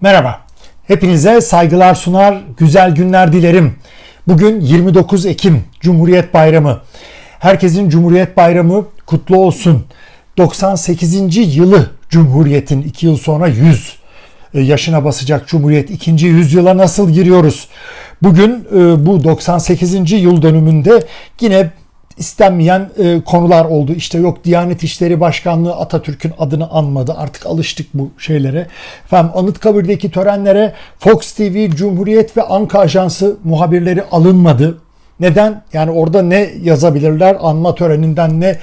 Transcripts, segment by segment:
Merhaba. Hepinize saygılar sunar, güzel günler dilerim. Bugün 29 Ekim Cumhuriyet Bayramı. Herkesin Cumhuriyet Bayramı kutlu olsun. 98. yılı Cumhuriyet'in 2 yıl sonra 100 yaşına basacak Cumhuriyet 2. yüzyıla nasıl giriyoruz? Bugün e, bu 98. yıl dönümünde yine istenmeyen e, konular oldu. İşte yok Diyanet İşleri Başkanlığı Atatürk'ün adını anmadı. Artık alıştık bu şeylere. Efendim Anıtkabir'deki törenlere Fox TV, Cumhuriyet ve Anka Ajansı muhabirleri alınmadı. Neden? Yani orada ne yazabilirler? Anma töreninden ne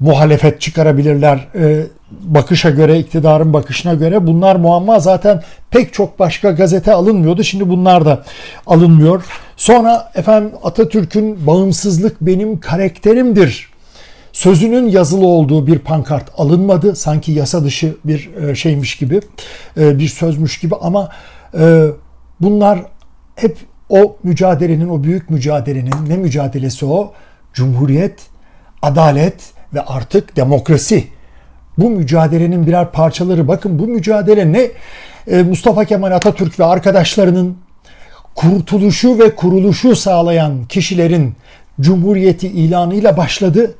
muhalefet çıkarabilirler? E, bakışa göre, iktidarın bakışına göre bunlar muamma. Zaten pek çok başka gazete alınmıyordu. Şimdi bunlar da alınmıyor. Sonra efendim Atatürk'ün bağımsızlık benim karakterimdir sözünün yazılı olduğu bir pankart alınmadı. Sanki yasa dışı bir e, şeymiş gibi, e, bir sözmüş gibi ama e, bunlar hep o mücadelenin, o büyük mücadelenin ne mücadelesi o? Cumhuriyet, adalet ve artık demokrasi. Bu mücadelenin birer parçaları. Bakın bu mücadele ne? Mustafa Kemal Atatürk ve arkadaşlarının kurtuluşu ve kuruluşu sağlayan kişilerin Cumhuriyeti ilanıyla başladı.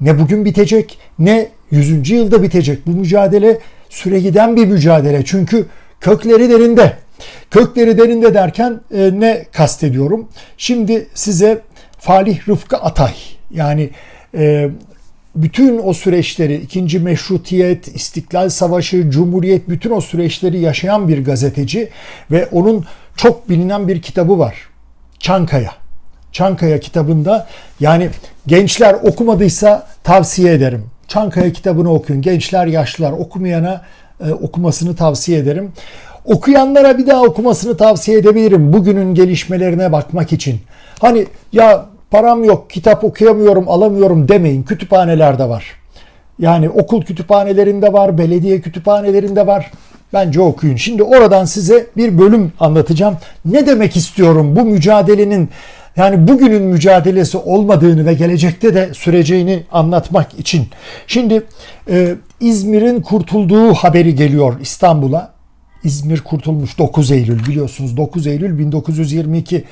Ne bugün bitecek ne 100. yılda bitecek. Bu mücadele süre giden bir mücadele. Çünkü kökleri derinde. Kökleri derinde derken e, ne kastediyorum? Şimdi size Falih Rıfkı Atay yani e, bütün o süreçleri, ikinci meşrutiyet, İstiklal Savaşı, Cumhuriyet, bütün o süreçleri yaşayan bir gazeteci ve onun çok bilinen bir kitabı var. Çankaya. Çankaya kitabında yani gençler okumadıysa tavsiye ederim. Çankaya kitabını okuyun. Gençler, yaşlılar okumayana e, okumasını tavsiye ederim. Okuyanlara bir daha okumasını tavsiye edebilirim bugünün gelişmelerine bakmak için. Hani ya param yok, kitap okuyamıyorum, alamıyorum demeyin. Kütüphanelerde var. Yani okul kütüphanelerinde var, belediye kütüphanelerinde var. Bence okuyun. Şimdi oradan size bir bölüm anlatacağım. Ne demek istiyorum bu mücadelenin yani bugünün mücadelesi olmadığını ve gelecekte de süreceğini anlatmak için. Şimdi e, İzmir'in kurtulduğu haberi geliyor İstanbul'a. İzmir kurtulmuş 9 Eylül biliyorsunuz 9 Eylül 1922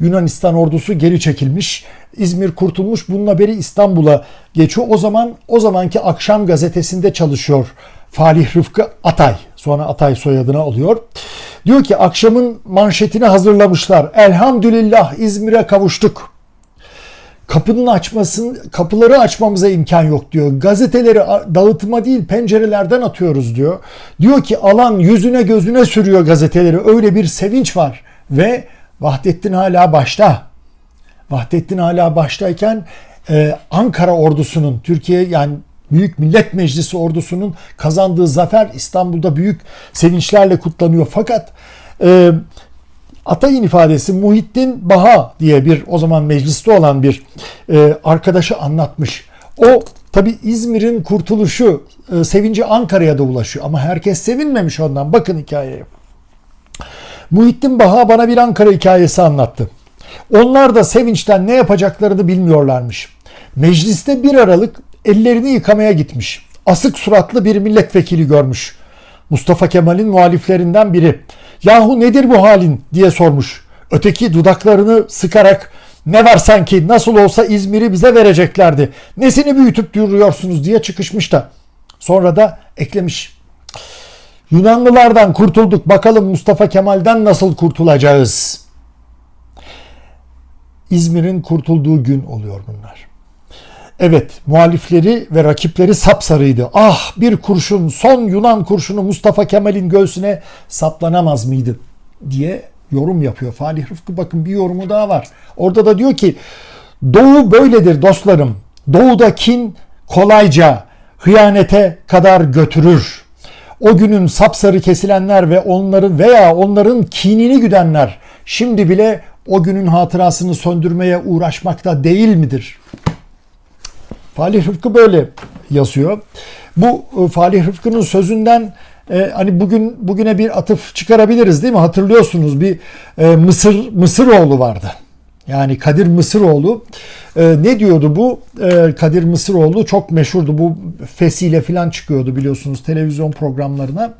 Yunanistan ordusu geri çekilmiş. İzmir kurtulmuş bunun haberi İstanbul'a geçiyor. O zaman o zamanki Akşam gazetesinde çalışıyor Falih Rıfkı Atay. Sonra Atay soyadını alıyor. Diyor ki akşamın manşetini hazırlamışlar. Elhamdülillah İzmir'e kavuştuk. Kapının açmasın, kapıları açmamıza imkan yok diyor. Gazeteleri dağıtıma değil pencerelerden atıyoruz diyor. Diyor ki alan yüzüne gözüne sürüyor gazeteleri. Öyle bir sevinç var. Ve Vahdettin hala başta. Vahdettin hala baştayken e, Ankara ordusunun Türkiye yani Büyük Millet Meclisi ordusunun kazandığı zafer İstanbul'da büyük sevinçlerle kutlanıyor. Fakat e, Atay'ın ifadesi Muhittin Baha diye bir o zaman mecliste olan bir e, arkadaşı anlatmış. O tabi İzmir'in kurtuluşu e, sevinci Ankara'ya da ulaşıyor ama herkes sevinmemiş ondan. Bakın hikayeye. Muhittin Baha bana bir Ankara hikayesi anlattı. Onlar da sevinçten ne yapacaklarını bilmiyorlarmış. Mecliste 1 Aralık ellerini yıkamaya gitmiş. Asık suratlı bir milletvekili görmüş. Mustafa Kemal'in muhaliflerinden biri. Yahu nedir bu halin diye sormuş. Öteki dudaklarını sıkarak ne var sanki nasıl olsa İzmir'i bize vereceklerdi. Nesini büyütüp duruyorsunuz diye çıkışmış da. Sonra da eklemiş. Yunanlılardan kurtulduk bakalım Mustafa Kemal'den nasıl kurtulacağız? İzmir'in kurtulduğu gün oluyor bunlar. Evet muhalifleri ve rakipleri sapsarıydı. Ah bir kurşun son Yunan kurşunu Mustafa Kemal'in göğsüne saplanamaz mıydı diye yorum yapıyor Falih Rıfkı. Bakın bir yorumu daha var. Orada da diyor ki Doğu böyledir dostlarım. Doğuda kin kolayca hıyanete kadar götürür. O günün sapsarı kesilenler ve onların veya onların kinini güdenler şimdi bile o günün hatırasını söndürmeye uğraşmakta değil midir? Falih Rıfkı böyle yazıyor. Bu e, Falih Rıfkı'nın sözünden e, hani bugün bugüne bir atıf çıkarabiliriz değil mi? Hatırlıyorsunuz bir e, Mısır Mısıroğlu vardı. Yani Kadir Mısıroğlu e, ne diyordu bu? E, Kadir Mısıroğlu çok meşhurdu. Bu fesiyle falan çıkıyordu biliyorsunuz televizyon programlarına.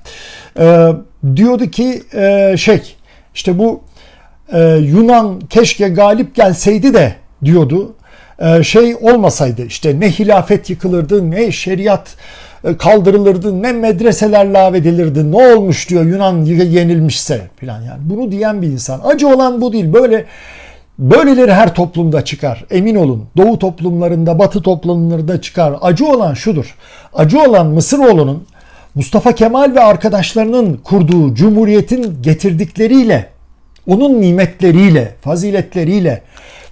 E, diyordu ki e, şey işte bu e, Yunan keşke galip gelseydi de diyordu. E, şey olmasaydı işte ne hilafet yıkılırdı ne şeriat e, kaldırılırdı ne medreseler lağvedilirdi ne olmuş diyor Yunan yenilmişse falan yani bunu diyen bir insan acı olan bu değil. Böyle böyleleri her toplumda çıkar emin olun. Doğu toplumlarında batı toplumlarında çıkar. Acı olan şudur acı olan Mısıroğlu'nun Mustafa Kemal ve arkadaşlarının kurduğu cumhuriyetin getirdikleriyle onun nimetleriyle faziletleriyle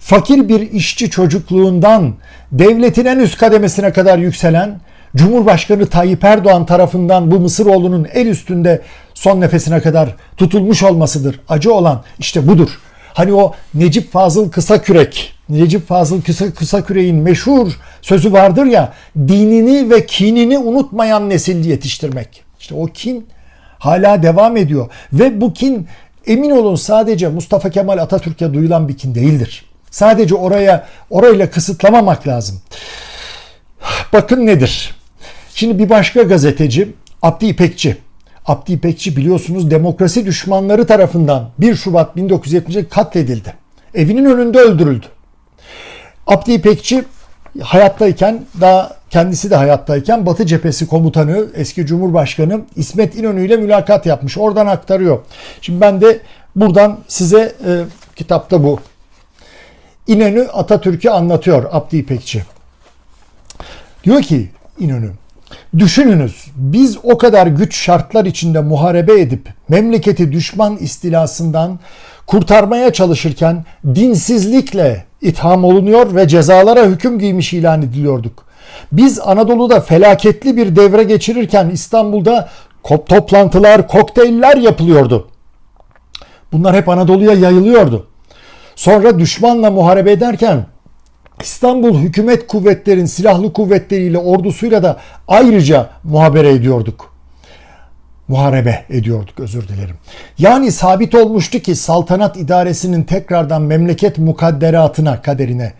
fakir bir işçi çocukluğundan devletin en üst kademesine kadar yükselen Cumhurbaşkanı Tayyip Erdoğan tarafından bu Mısıroğlu'nun el üstünde son nefesine kadar tutulmuş olmasıdır. Acı olan işte budur. Hani o Necip Fazıl Kısakürek, Necip Fazıl Kısa, Kısakürek'in meşhur sözü vardır ya, dinini ve kinini unutmayan nesil yetiştirmek. İşte o kin hala devam ediyor ve bu kin emin olun sadece Mustafa Kemal Atatürk'e duyulan bir kin değildir. Sadece oraya orayla kısıtlamamak lazım. Bakın nedir? Şimdi bir başka gazeteci Abdi İpekçi. Abdi İpekçi biliyorsunuz demokrasi düşmanları tarafından 1 Şubat 1970'de katledildi. Evinin önünde öldürüldü. Abdi İpekçi hayattayken daha kendisi de hayattayken Batı Cephesi Komutanı eski Cumhurbaşkanı İsmet İnönü ile mülakat yapmış. Oradan aktarıyor. Şimdi ben de buradan size e, kitapta bu. İnönü Atatürk'ü anlatıyor Abdi İpekçi. Diyor ki İnönü Düşününüz biz o kadar güç şartlar içinde muharebe edip memleketi düşman istilasından kurtarmaya çalışırken dinsizlikle itham olunuyor ve cezalara hüküm giymiş ilan ediliyorduk. Biz Anadolu'da felaketli bir devre geçirirken İstanbul'da toplantılar, kokteyller yapılıyordu. Bunlar hep Anadolu'ya yayılıyordu. Sonra düşmanla muharebe ederken İstanbul hükümet kuvvetlerin silahlı kuvvetleriyle ordusuyla da ayrıca muhabere ediyorduk. Muharebe ediyorduk özür dilerim. Yani sabit olmuştu ki saltanat idaresinin tekrardan memleket mukadderatına kaderine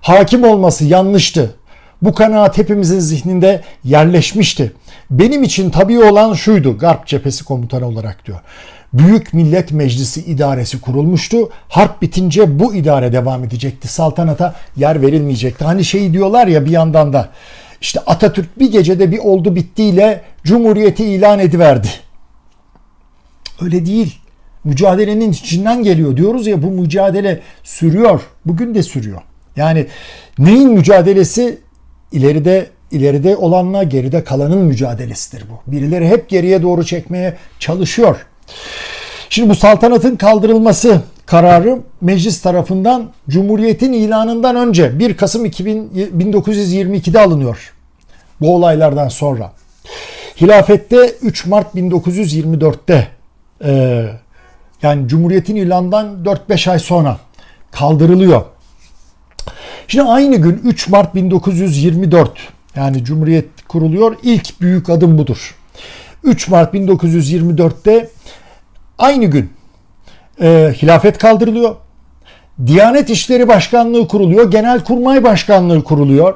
hakim olması yanlıştı. Bu kanaat hepimizin zihninde yerleşmişti. Benim için tabii olan şuydu Garp cephesi komutanı olarak diyor. Büyük Millet Meclisi idaresi kurulmuştu. Harp bitince bu idare devam edecekti. Saltanata yer verilmeyecekti. Hani şey diyorlar ya bir yandan da işte Atatürk bir gecede bir oldu bittiyle Cumhuriyeti ilan ediverdi. Öyle değil. Mücadelenin içinden geliyor. Diyoruz ya bu mücadele sürüyor. Bugün de sürüyor. Yani neyin mücadelesi? ileride ileride olanla geride kalanın mücadelesidir bu. Birileri hep geriye doğru çekmeye çalışıyor. Şimdi bu saltanatın kaldırılması kararı meclis tarafından Cumhuriyet'in ilanından önce 1 Kasım 2000, 1922'de alınıyor. Bu olaylardan sonra. Hilafette 3 Mart 1924'te e, yani Cumhuriyet'in ilanından 4-5 ay sonra kaldırılıyor. Şimdi aynı gün 3 Mart 1924 yani Cumhuriyet kuruluyor. İlk büyük adım budur. 3 Mart 1924'te aynı gün e, hilafet kaldırılıyor. Diyanet İşleri Başkanlığı kuruluyor. Genelkurmay Başkanlığı kuruluyor.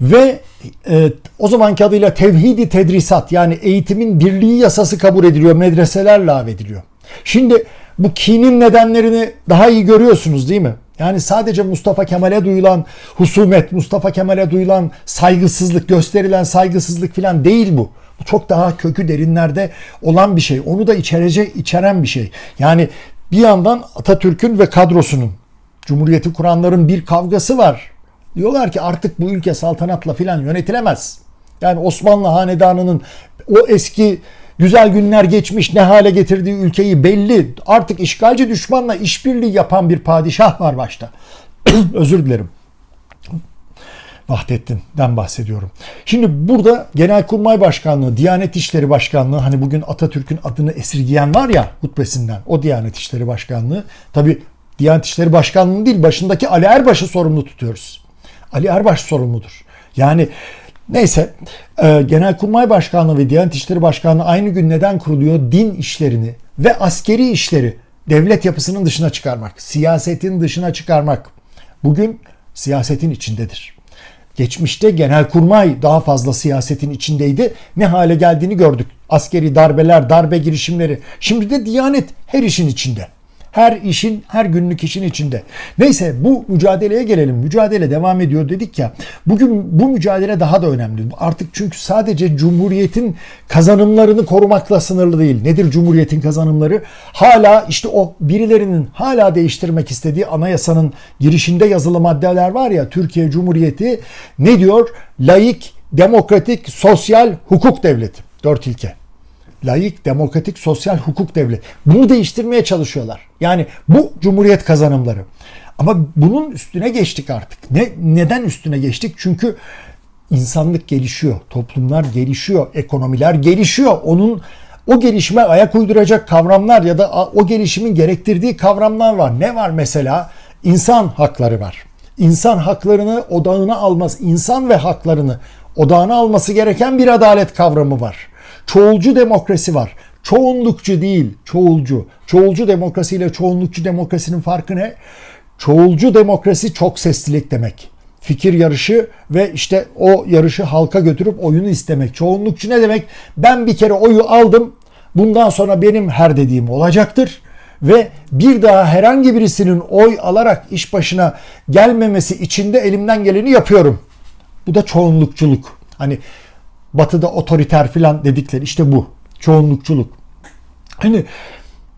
Ve e, o zamanki adıyla tevhidi tedrisat yani eğitimin birliği yasası kabul ediliyor. Medreseler lağvediliyor. Şimdi bu kinin nedenlerini daha iyi görüyorsunuz değil mi? Yani sadece Mustafa Kemal'e duyulan husumet, Mustafa Kemal'e duyulan saygısızlık, gösterilen saygısızlık falan değil bu. Çok daha kökü derinlerde olan bir şey. Onu da içerecek, içeren bir şey. Yani bir yandan Atatürk'ün ve kadrosunun, Cumhuriyeti kuranların bir kavgası var. Diyorlar ki artık bu ülke saltanatla filan yönetilemez. Yani Osmanlı hanedanının o eski güzel günler geçmiş ne hale getirdiği ülkeyi belli. Artık işgalci düşmanla işbirliği yapan bir padişah var başta. Özür dilerim. Vahdettin'den bahsediyorum. Şimdi burada Genelkurmay Başkanlığı, Diyanet İşleri Başkanlığı hani bugün Atatürk'ün adını esirgeyen var ya hutbesinden o Diyanet İşleri Başkanlığı. Tabi Diyanet İşleri Başkanlığı değil başındaki Ali Erbaş'ı sorumlu tutuyoruz. Ali Erbaş sorumludur. Yani Neyse e, Genelkurmay Başkanlığı ve Diyanet İşleri Başkanlığı aynı gün neden kuruluyor? Din işlerini ve askeri işleri devlet yapısının dışına çıkarmak, siyasetin dışına çıkarmak bugün siyasetin içindedir. Geçmişte genelkurmay daha fazla siyasetin içindeydi. Ne hale geldiğini gördük. Askeri darbeler, darbe girişimleri. Şimdi de Diyanet her işin içinde. Her işin, her günlük işin içinde. Neyse bu mücadeleye gelelim. Mücadele devam ediyor dedik ya. Bugün bu mücadele daha da önemli. Artık çünkü sadece Cumhuriyet'in kazanımlarını korumakla sınırlı değil. Nedir Cumhuriyet'in kazanımları? Hala işte o birilerinin hala değiştirmek istediği anayasanın girişinde yazılı maddeler var ya Türkiye Cumhuriyeti ne diyor? Laik, demokratik, sosyal hukuk devleti. Dört ilke layık, demokratik, sosyal hukuk devleti. Bunu değiştirmeye çalışıyorlar. Yani bu cumhuriyet kazanımları. Ama bunun üstüne geçtik artık. Ne neden üstüne geçtik? Çünkü insanlık gelişiyor, toplumlar gelişiyor, ekonomiler gelişiyor. Onun o gelişime ayak uyduracak kavramlar ya da o gelişimin gerektirdiği kavramlar var. Ne var mesela? İnsan hakları var. İnsan haklarını odağına almaz, insan ve haklarını odağına alması gereken bir adalet kavramı var çoğulcu demokrasi var. Çoğunlukçu değil, çoğulcu. Çoğulcu demokrasi ile çoğunlukçu demokrasinin farkı ne? Çoğulcu demokrasi çok seslilik demek. Fikir yarışı ve işte o yarışı halka götürüp oyunu istemek. Çoğunlukçu ne demek? Ben bir kere oyu aldım. Bundan sonra benim her dediğim olacaktır ve bir daha herhangi birisinin oy alarak iş başına gelmemesi için de elimden geleni yapıyorum. Bu da çoğunlukçuluk. Hani Batı'da otoriter filan dedikleri işte bu. Çoğunlukçuluk. Hani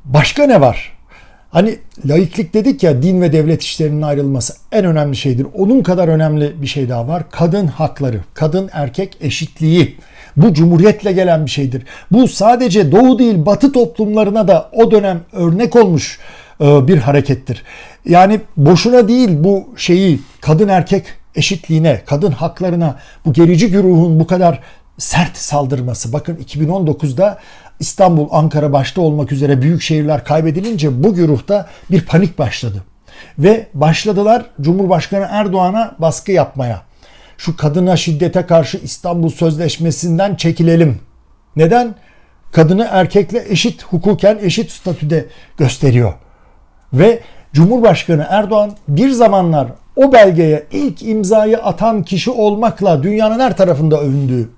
başka ne var? Hani laiklik dedik ya din ve devlet işlerinin ayrılması en önemli şeydir. Onun kadar önemli bir şey daha var. Kadın hakları, kadın erkek eşitliği. Bu cumhuriyetle gelen bir şeydir. Bu sadece doğu değil batı toplumlarına da o dönem örnek olmuş e, bir harekettir. Yani boşuna değil bu şeyi kadın erkek eşitliğine, kadın haklarına bu gerici güruhun bu kadar sert saldırması. Bakın 2019'da İstanbul, Ankara başta olmak üzere büyük şehirler kaybedilince bu güruhta bir panik başladı. Ve başladılar Cumhurbaşkanı Erdoğan'a baskı yapmaya. Şu kadına şiddete karşı İstanbul Sözleşmesi'nden çekilelim. Neden? Kadını erkekle eşit hukuken eşit statüde gösteriyor. Ve Cumhurbaşkanı Erdoğan bir zamanlar o belgeye ilk imzayı atan kişi olmakla dünyanın her tarafında övündüğü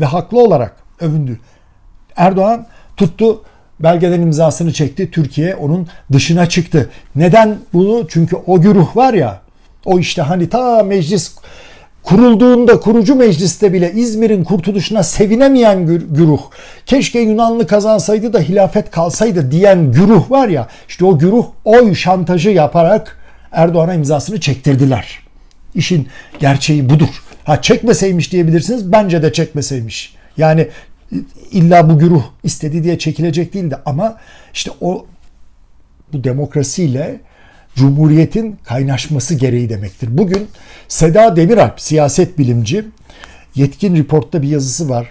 ve haklı olarak övündü. Erdoğan tuttu belgeden imzasını çekti. Türkiye onun dışına çıktı. Neden bunu? Çünkü o güruh var ya o işte hani ta meclis kurulduğunda kurucu mecliste bile İzmir'in kurtuluşuna sevinemeyen güruh, keşke Yunanlı kazansaydı da hilafet kalsaydı diyen güruh var ya, işte o güruh oy şantajı yaparak Erdoğan'a imzasını çektirdiler. İşin gerçeği budur. Ha çekmeseymiş diyebilirsiniz. Bence de çekmeseymiş. Yani illa bu güruh istedi diye çekilecek değildi ama işte o bu demokrasiyle cumhuriyetin kaynaşması gereği demektir. Bugün Seda Demiralp siyaset bilimci Yetkin Report'ta bir yazısı var.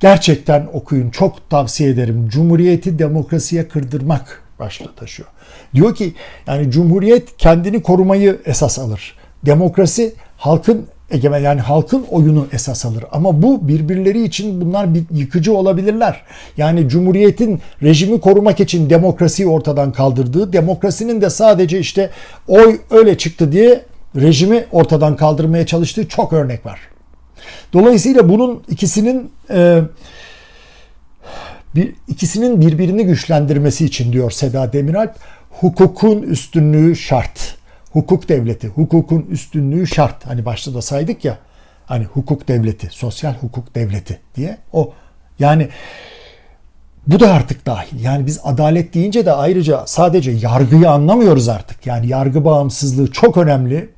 Gerçekten okuyun. Çok tavsiye ederim. Cumhuriyeti demokrasiye kırdırmak başlığı taşıyor. Diyor ki yani cumhuriyet kendini korumayı esas alır. Demokrasi halkın egemen yani halkın oyunu esas alır. Ama bu birbirleri için bunlar bir yıkıcı olabilirler. Yani Cumhuriyet'in rejimi korumak için demokrasiyi ortadan kaldırdığı, demokrasinin de sadece işte oy öyle çıktı diye rejimi ortadan kaldırmaya çalıştığı çok örnek var. Dolayısıyla bunun ikisinin e, bir ikisinin birbirini güçlendirmesi için diyor Seda Demiralp hukukun üstünlüğü şart hukuk devleti, hukukun üstünlüğü şart. Hani başta da saydık ya hani hukuk devleti, sosyal hukuk devleti diye o yani bu da artık dahil. Yani biz adalet deyince de ayrıca sadece yargıyı anlamıyoruz artık. Yani yargı bağımsızlığı çok önemli.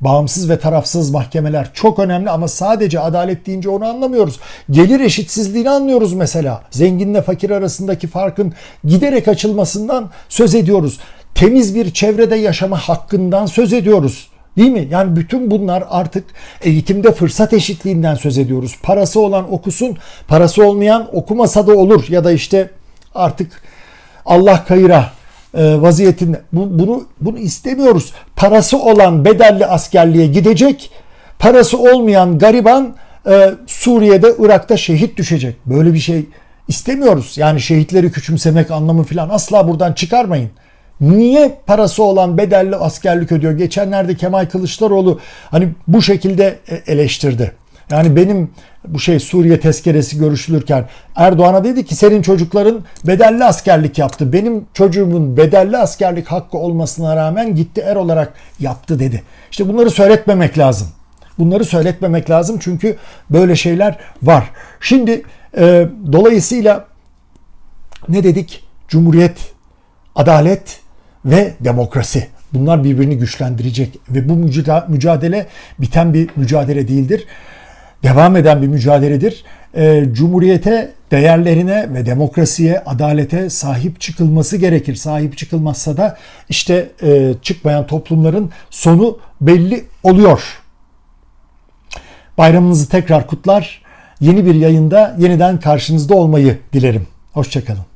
Bağımsız ve tarafsız mahkemeler çok önemli ama sadece adalet deyince onu anlamıyoruz. Gelir eşitsizliğini anlıyoruz mesela. Zenginle fakir arasındaki farkın giderek açılmasından söz ediyoruz temiz bir çevrede yaşama hakkından söz ediyoruz. Değil mi? Yani bütün bunlar artık eğitimde fırsat eşitliğinden söz ediyoruz. Parası olan okusun, parası olmayan okumasa da olur. Ya da işte artık Allah kayıra e, vaziyetinde. Bu, bunu, bunu istemiyoruz. Parası olan bedelli askerliğe gidecek, parası olmayan gariban e, Suriye'de, Irak'ta şehit düşecek. Böyle bir şey istemiyoruz. Yani şehitleri küçümsemek anlamı falan asla buradan çıkarmayın. Niye parası olan bedelli askerlik ödüyor? Geçenlerde Kemal Kılıçdaroğlu hani bu şekilde e, eleştirdi. Yani benim bu şey Suriye tezkeresi görüşülürken Erdoğan'a dedi ki senin çocukların bedelli askerlik yaptı. Benim çocuğumun bedelli askerlik hakkı olmasına rağmen gitti er olarak yaptı dedi. İşte bunları söyletmemek lazım. Bunları söyletmemek lazım çünkü böyle şeyler var. Şimdi e, dolayısıyla ne dedik? Cumhuriyet, adalet ve demokrasi. Bunlar birbirini güçlendirecek ve bu mücadele biten bir mücadele değildir. Devam eden bir mücadeledir. E, Cumhuriyete, değerlerine ve demokrasiye, adalete sahip çıkılması gerekir. Sahip çıkılmazsa da işte e, çıkmayan toplumların sonu belli oluyor. Bayramınızı tekrar kutlar. Yeni bir yayında yeniden karşınızda olmayı dilerim. Hoşçakalın.